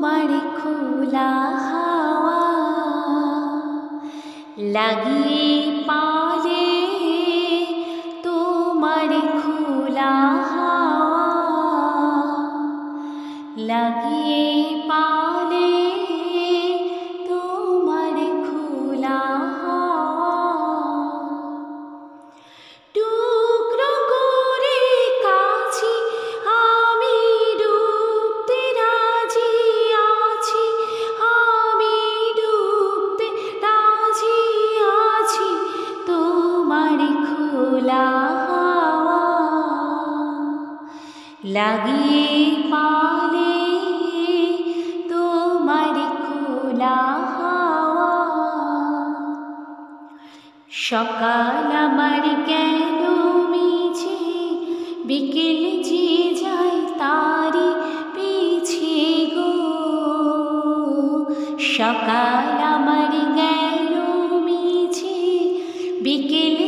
তোমার খোলা হাওয়া লাগিয়ে পালে তোমার খোলা হাওয়া লাগিয়ে পালে খোলা হাওয়া লাগিয়ে পালে তোমার খোলা হাওয়া সকাল আমার কেন মিছে, বিকেল যে যায় তারি পিছে গো। সকাল আমার গেল মিছে, বিকেল